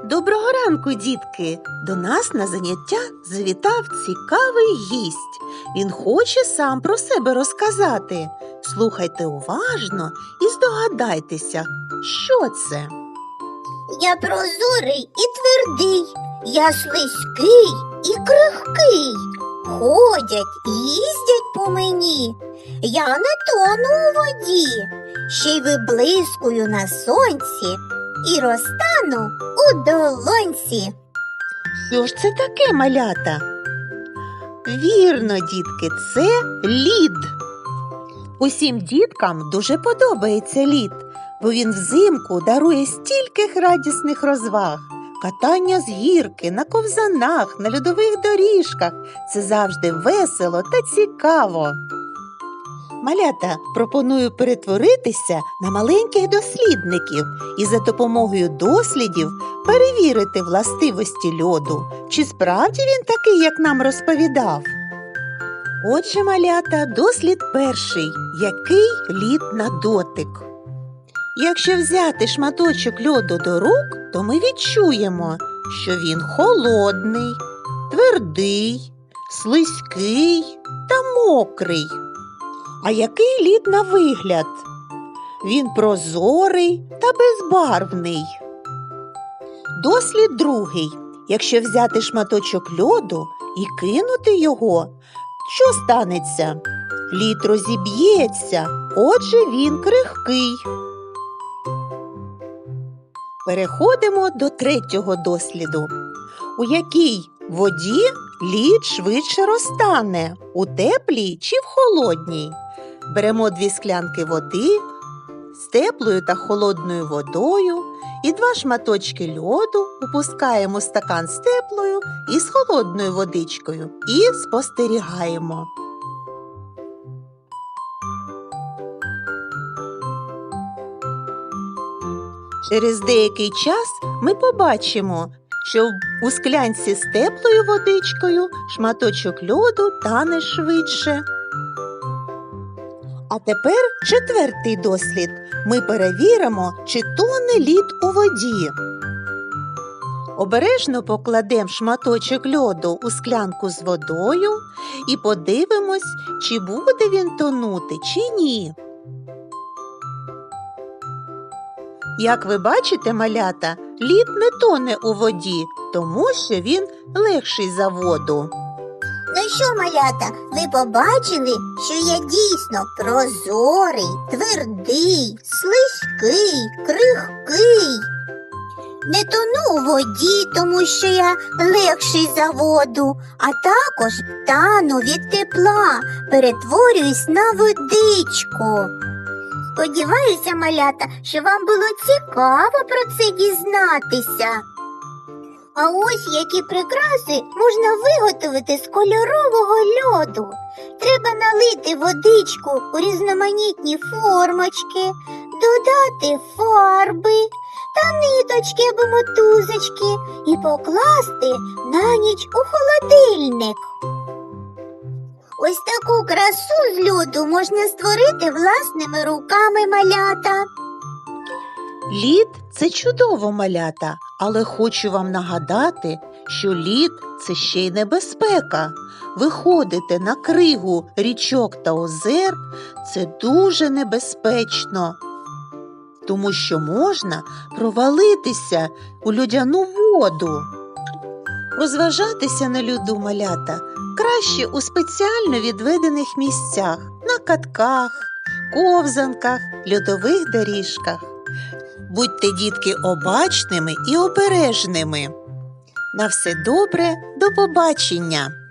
Доброго ранку, дітки! До нас на заняття завітав цікавий гість. Він хоче сам про себе розказати. Слухайте уважно і здогадайтеся, що це. Я прозорий і твердий, я слизький і крихкий. Ходять, їздять по мені. Я не тону у воді, ще й виблискую на сонці і розтану у долонці. Що ж це таке малята? Вірно, дітки, це лід. Усім діткам дуже подобається лід, бо він взимку дарує стільки радісних розваг. Катання з гірки, на ковзанах, на льодових доріжках. Це завжди весело та цікаво. Малята пропоную перетворитися на маленьких дослідників і за допомогою дослідів перевірити властивості льоду, чи справді він такий, як нам розповідав. Отже, малята, дослід перший. Який лід на дотик? Якщо взяти шматочок льоду до рук, то ми відчуємо, що він холодний, твердий, слизький та мокрий. А який лід на вигляд? Він прозорий та безбарвний. Дослід другий. Якщо взяти шматочок льоду і кинути його, що станеться? Лід розіб'ється, отже він крихкий. Переходимо до третього досліду. У якій воді лід швидше розтане у теплій чи в холодній. Беремо дві склянки води з теплою та холодною водою і два шматочки льоду опускаємо стакан з теплою і з холодною водичкою і спостерігаємо. Через деякий час ми побачимо, що у склянці з теплою водичкою шматочок льоду тане швидше. А тепер четвертий дослід. Ми перевіримо, чи тоне лід у воді. Обережно покладемо шматочок льоду у склянку з водою і подивимось, чи буде він тонути, чи ні. Як ви бачите, малята, лід не тоне у воді, тому що він легший за воду. Ну що, малята, ви побачили, що я дійсно прозорий, твердий, слизький, крихкий. Не тону у воді, тому що я легший за воду, а також тану від тепла, перетворююсь на водичку. Сподіваюся, малята, що вам було цікаво про це дізнатися. А ось які прикраси можна виготовити з кольорового льоду. Треба налити водичку у різноманітні формочки, додати фарби та ниточки або мотузочки і покласти на ніч у холодильник. Ось таку красу з льоду можна створити власними руками малята. Лід це чудово малята, але хочу вам нагадати, що лід це ще й небезпека. Виходити на кригу річок та озер це дуже небезпечно, тому що можна провалитися у людяну воду. Розважатися на льоду малята краще у спеціально відведених місцях, на катках, ковзанках, льодових доріжках. Будьте, дітки, обачними і обережними. На все добре, до побачення!